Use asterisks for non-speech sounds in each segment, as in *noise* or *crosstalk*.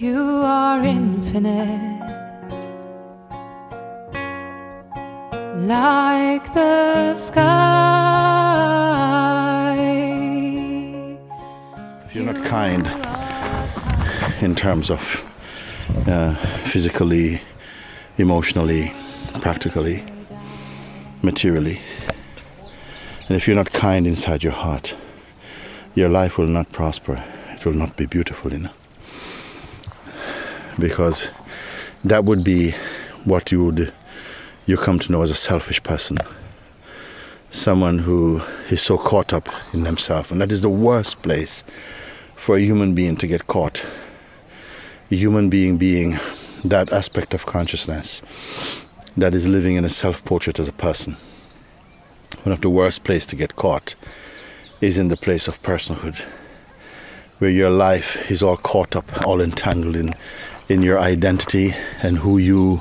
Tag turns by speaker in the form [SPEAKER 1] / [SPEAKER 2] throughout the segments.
[SPEAKER 1] You are infinite, like the sky.
[SPEAKER 2] If you're not kind in terms of uh, physically, emotionally, practically, materially, and if you're not kind inside your heart, your life will not prosper. It will not be beautiful enough. Because that would be what you would you come to know as a selfish person. Someone who is so caught up in themselves. And that is the worst place for a human being to get caught. A human being being that aspect of consciousness that is living in a self portrait as a person. One of the worst places to get caught is in the place of personhood, where your life is all caught up, all entangled in, in your identity and who you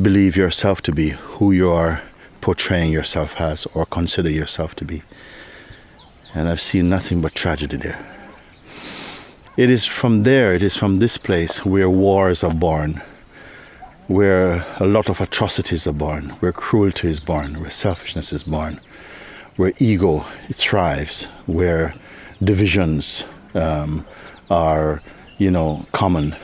[SPEAKER 2] believe yourself to be, who you are portraying yourself as or consider yourself to be. And I've seen nothing but tragedy there. It is from there, it is from this place where wars are born, where a lot of atrocities are born, where cruelty is born, where selfishness is born, where ego thrives, where divisions um, are, you know, common,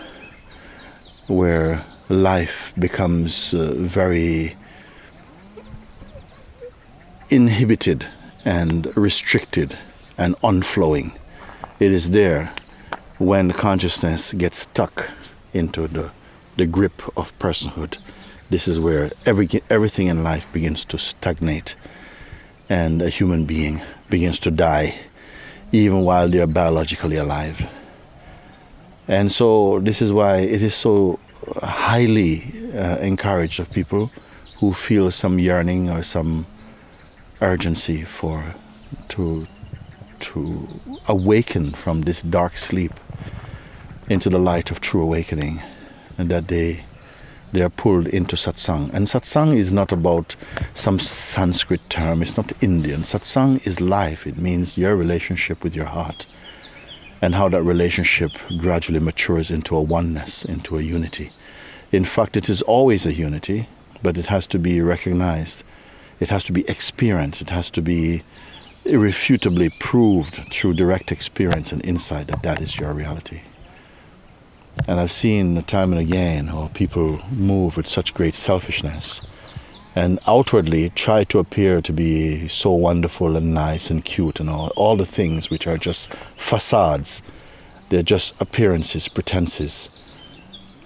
[SPEAKER 2] where life becomes uh, very inhibited and restricted and unflowing. It is there when consciousness gets stuck into the, the grip of personhood. This is where every, everything in life begins to stagnate and a human being begins to die even while they are biologically alive. And so, this is why it is so highly uh, encouraged of people who feel some yearning or some urgency for to to awaken from this dark sleep into the light of true awakening and that they they are pulled into satsang. And satsang is not about some sanskrit term. It's not indian. Satsang is life. It means your relationship with your heart and how that relationship gradually matures into a oneness into a unity. In fact it is always a unity but it has to be recognized. It has to be experienced. It has to be irrefutably proved through direct experience and insight that that is your reality. And I've seen time and again how people move with such great selfishness and outwardly try to appear to be so wonderful and nice and cute and all, all the things which are just facades. They're just appearances, pretenses.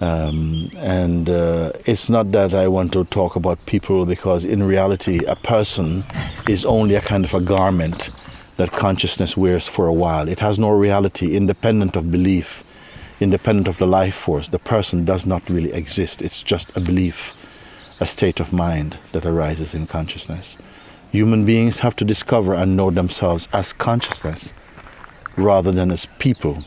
[SPEAKER 2] Um, and uh, it's not that I want to talk about people because in reality, a person is only a kind of a garment that consciousness wears for a while. It has no reality independent of belief, independent of the life force. The person does not really exist. It's just a belief, a state of mind that arises in consciousness. Human beings have to discover and know themselves as consciousness rather than as people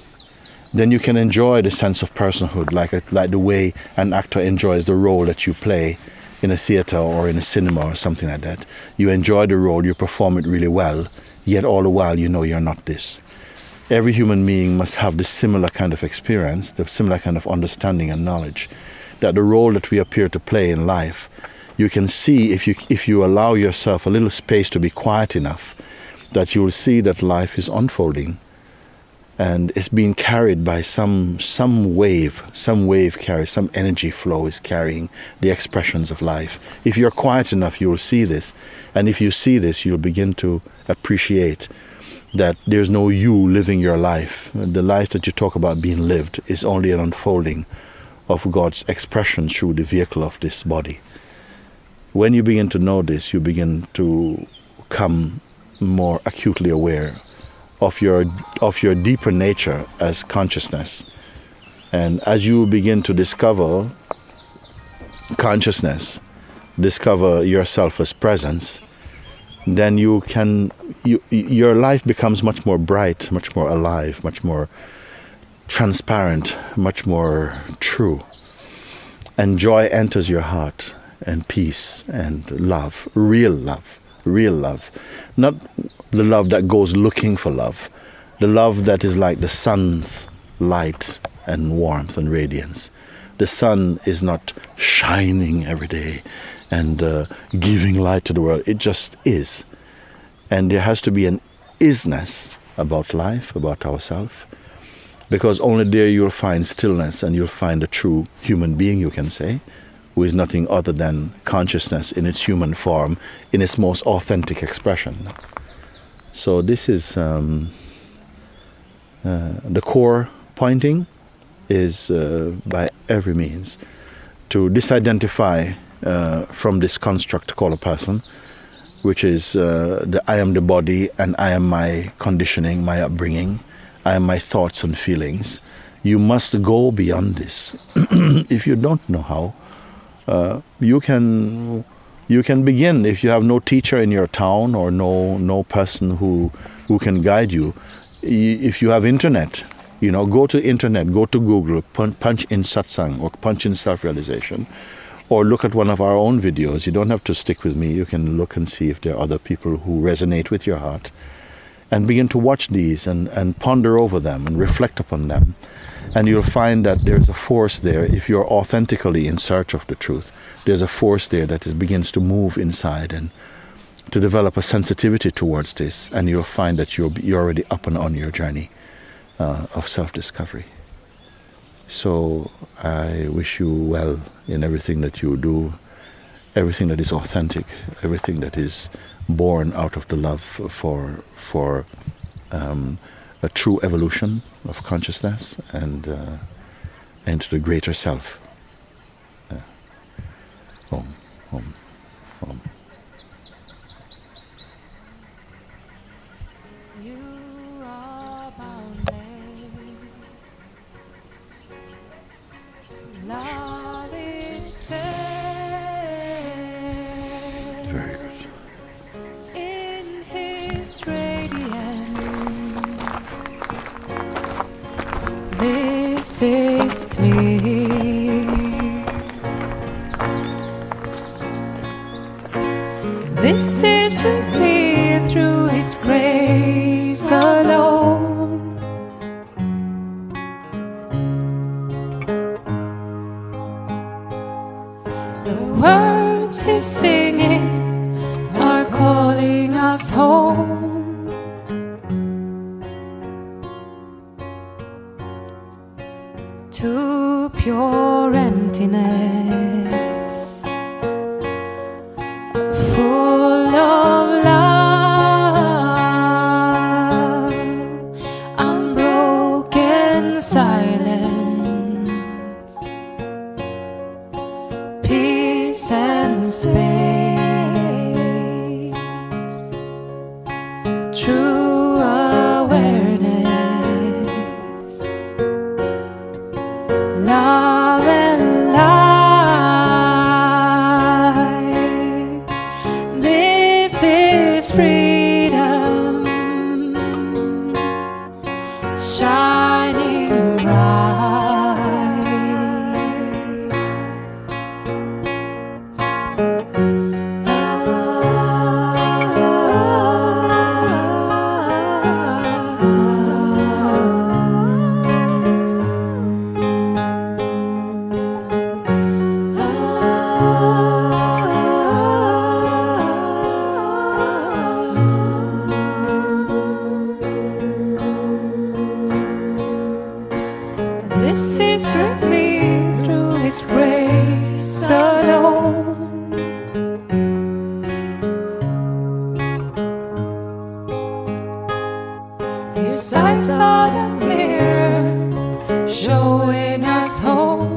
[SPEAKER 2] then you can enjoy the sense of personhood, like a, like the way an actor enjoys the role that you play in a theater or in a cinema or something like that. You enjoy the role, you perform it really well, yet all the while you know you're not this. Every human being must have this similar kind of experience, the similar kind of understanding and knowledge, that the role that we appear to play in life, you can see if you if you allow yourself a little space to be quiet enough, that you will see that life is unfolding and it's being carried by some some wave some wave carries some energy flow is carrying the expressions of life. If you're quiet enough you'll see this. And if you see this you'll begin to appreciate that there's no you living your life. The life that you talk about being lived is only an unfolding of God's expression through the vehicle of this body when you begin to know this you begin to come more acutely aware of your of your deeper nature as consciousness. And as you begin to discover consciousness, discover yourself as presence, then you can you, your life becomes much more bright, much more alive, much more transparent, much more true. And joy enters your heart and peace and love, real love real love. Not the love that goes looking for love, the love that is like the sun's light and warmth and radiance. The sun is not shining every day and uh, giving light to the world. It just is. And there has to be an isness about life, about ourselves, because only there you'll find stillness and you'll find a true human being, you can say, who is nothing other than consciousness in its human form, in its most authentic expression. So, this is um, uh, the core pointing is uh, by every means to disidentify uh, from this construct called a person, which is uh, the I am the body and I am my conditioning, my upbringing, Am my thoughts and feelings. You must go beyond this. *clears throat* if you don't know how, uh, you can you can begin if you have no teacher in your town or no no person who who can guide you. If you have internet, you know, go to internet, go to Google, punch in satsang or punch in self-realization, or look at one of our own videos. You don't have to stick with me. You can look and see if there are other people who resonate with your heart, and begin to watch these and, and ponder over them and reflect upon them. And you'll find that there's a force there if you're authentically in search of the truth. There's a force there that is, begins to move inside and to develop a sensitivity towards this and you'll find that you're, you're already up and on your journey uh, of self-discovery. So i wish you well in everything that you do everything that is authentic everything that is born out of the love for for um, a true evolution of consciousness and uh, into the greater self.
[SPEAKER 1] To pure emptiness, full of love, unbroken silence, peace and space, is This is revealed through His grace alone. His eyes saw the mirror showing us home.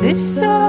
[SPEAKER 1] Disappear